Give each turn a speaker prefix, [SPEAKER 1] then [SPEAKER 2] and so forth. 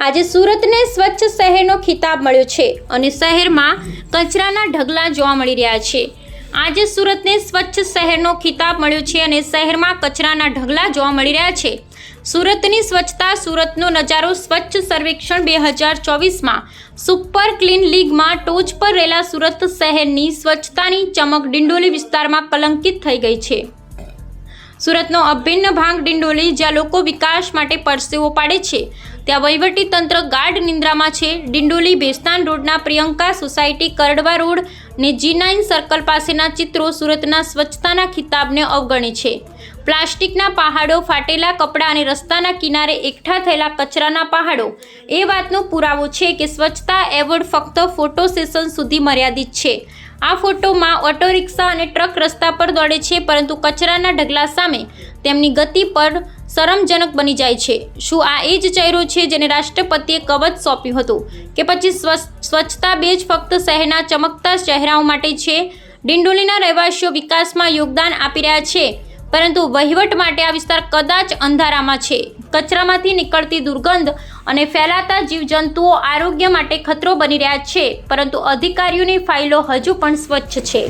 [SPEAKER 1] આજે સુરતને સ્વચ્છ શહેરનો ખિતાબ મળ્યો છે અને શહેરમાં કચરાના ઢગલા જોવા મળી રહ્યા છે. આજે સુરતને સ્વચ્છ શહેરનો ખિતાબ મળ્યો છે અને શહેરમાં કચરાના ઢગલા જોવા મળી રહ્યા છે. સુરતની સ્વચ્છતા સુરતનો નજારો સ્વચ્છ સર્વેક્ષણ બે હજાર ચોવીસમાં સુપર ક્લીન લીગમાં ટોચ પર રહેલા સુરત શહેરની સ્વચ્છતાની ચમક ડિંડોલી વિસ્તારમાં કલંકિત થઈ ગઈ છે. સુરતનો અભિન્ન ભાંગ ડિંડોલી, જ્યાં લોકો વિકાસ માટે પરસેવો પાડે છે. ત્યાં તંત્ર ગાઢ નિંદ્રામાં છે. ડિંડોલી ભેસ્તાન રોડના પ્રિયંકા સોસાયટી કરડવા રોડ ને જી નાઇન સર્કલ પાસેના ચિત્રો સુરતના સ્વચ્છતાના ખિતાબને અવગણે છે. પ્લાસ્ટિકના પહાડો, ફાટેલા કપડાં અને રસ્તાના કિનારે એકઠા થયેલા કચરાના પહાડો. એ વાતનો પુરાવો છે કે સ્વચ્છતા એવોર્ડ ફક્ત ફોટો સેશન સુધી મર્યાદિત છે. આ ફોટોમાં ઓટો રિક્ષા અને ટ્રક રસ્તા પર દોડે છે, પરંતુ કચરાના ઢગલા સામે તેમની ગતિ પર શરમજનક બની જાય છે. શું આ એ જ ચહેરો છે જેને રાષ્ટ્રપતિએ કવચ સોંપ્યું હતું? કે પછી સ્વચ્છતા સ્વચ્છતા જ ફક્ત શહેરના ચમકતા ચહેરાઓ માટે છે? ડિંડોલીના રહેવાસીઓ વિકાસમાં યોગદાન આપી રહ્યા છે. પરંતુ વહીવટ માટે આ વિસ્તાર કદાચ અંધારામાં છે. કચરામાંથી નીકળતી દુર્ગંધ અને ફેલાતા જીવજંતુઓ આરોગ્ય માટે ખતરો બની રહ્યા છે, પરંતુ અધિકારીઓની ફાઇલો હજુ પણ સ્વચ્છ છે.